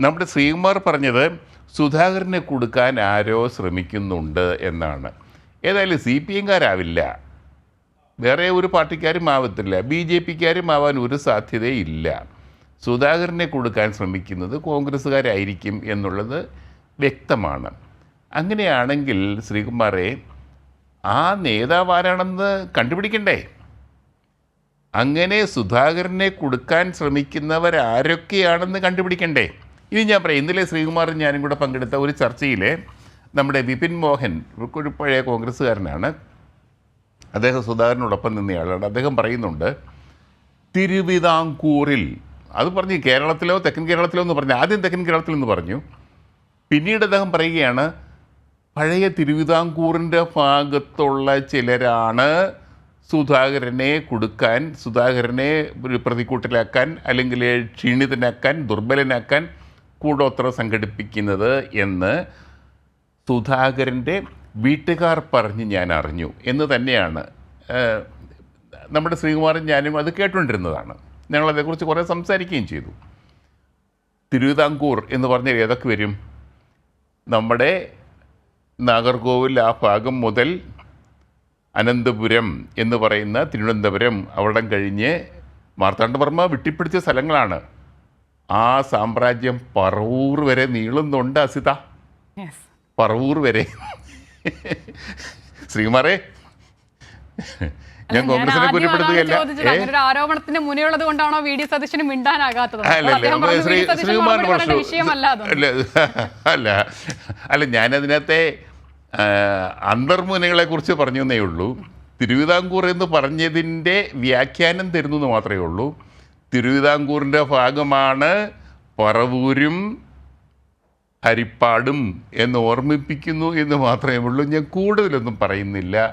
നമ്മുടെ ശ്രീകുമാർ പറഞ്ഞത് സുധാകരനെ കൊടുക്കാൻ ആരോ ശ്രമിക്കുന്നുണ്ട് എന്നാണ്. ഏതായാലും സി പി എംകാരാവില്ല. വേറെ ഒരു പാർട്ടിക്കാരും ആവത്തില്ല. ബി ജെ പിക്കാരും ആവാൻ ഒരു സാധ്യതയില്ല. സുധാകരനെ കൊടുക്കാൻ ശ്രമിക്കുന്നത് കോൺഗ്രസ്സുകാരായിരിക്കും എന്നുള്ളത് വ്യക്തമാണ്. അങ്ങനെയാണെങ്കിൽ ശ്രീകുമാറെ ആ നേതാവ് ആരാണെന്ന് കണ്ടുപിടിക്കണ്ടേ? അങ്ങനെ സുധാകരനെ കൊടുക്കാൻ ശ്രമിക്കുന്നവരാരൊക്കെയാണെന്ന് കണ്ടുപിടിക്കണ്ടേ? ഇനി ഞാൻ പറയാം. ഇന്നലെ ശ്രീകുമാറും ഞാനും കൂടെ പങ്കെടുത്ത ഒരു ചർച്ചയിൽ നമ്മുടെ വിപിൻ മോഹൻ ഒരു പഴയ കോൺഗ്രസ്സുകാരനാണ്. അദ്ദേഹം സുധാകരനോടൊപ്പം നിന്നയാളാണ്. അദ്ദേഹം പറയുന്നുണ്ട് തിരുവിതാംകൂറിൽ അത് പറഞ്ഞു കേരളത്തിലോ തെക്കൻ കേരളത്തിലോ എന്ന് പറഞ്ഞു. ആദ്യം തെക്കൻ കേരളത്തിൽ എന്ന് പറഞ്ഞു. പിന്നീട് അദ്ദേഹം പറയുകയാണ് പഴയ തിരുവിതാംകൂറിന്റെ ഭാഗത്തുള്ള ചിലരാണ് സുധാകരനെ കൊടുക്കാൻ സുധാകരനെ ഒരു പ്രതിക്കൂട്ടിലാക്കാൻ അല്ലെങ്കിൽ ക്ഷീണിതനാക്കാൻ ദുർബലനാക്കാൻ കൂടോത്ര സംഘടിപ്പിക്കുന്നത് എന്ന് സുധാകരന്റെ വീട്ടുകാർ പറഞ്ഞ് ഞാൻ അറിഞ്ഞു എന്ന് തന്നെയാണ്. നമ്മുടെ ശ്രീകുമാരൻ ഞാനും അത് കേട്ടുകൊണ്ടിരുന്നതാണ്. ഞങ്ങളതേക്കുറിച്ച് കുറേ സംസാരിക്കുകയും ചെയ്തു. തിരുവിതാംകൂർ എന്ന് പറഞ്ഞാൽ ഏതൊക്കെ വരും? നമ്മുടെ നാഗർകോവിൽ ആ ഭാഗം മുതൽ അനന്തപുരം എന്ന് പറയുന്ന തിരുവനന്തപുരം അവിടം കഴിഞ്ഞ് മാർത്താണ്ഡവർമ്മ വിട്ടിപ്പിടിച്ച സ്ഥലങ്ങളാണ്. ആ സാമ്രാജ്യം പറവൂർ വരെ നീളുന്നുണ്ട് അസിത. പറവൂർ വരെ. ശ്രീമാറേ ഞാൻ കോൺഗ്രസിനെ കുറ്റപ്പെടുത്തുകയല്ല. ആരോപണത്തിന് മുന്നിലുള്ളത് കൊണ്ടാണോ വി ഡി സതീശന് മിണ്ടാനാകാത്തത്? പറഞ്ഞു, അല്ല അല്ല അല്ല ഞാനതിനകത്തെ അന്തർമുനകളെ കുറിച്ച് പറഞ്ഞു എന്നേ ഉള്ളൂ. തിരുവിതാംകൂർ എന്ന് പറഞ്ഞതിന്റെ വ്യാഖ്യാനം തരുന്നു മാത്രമേ ഉള്ളൂ. തിരുവിതാംകൂറിന്റെ ഭാഗമാണ് പറവൂരും ഹരിപ്പാടും എന്ന് ഓർമ്മിപ്പിക്കുന്നു എന്ന് മാത്രമേ ഉള്ളൂ. ഞാൻ കൂടുതലൊന്നും പറയുന്നില്ല.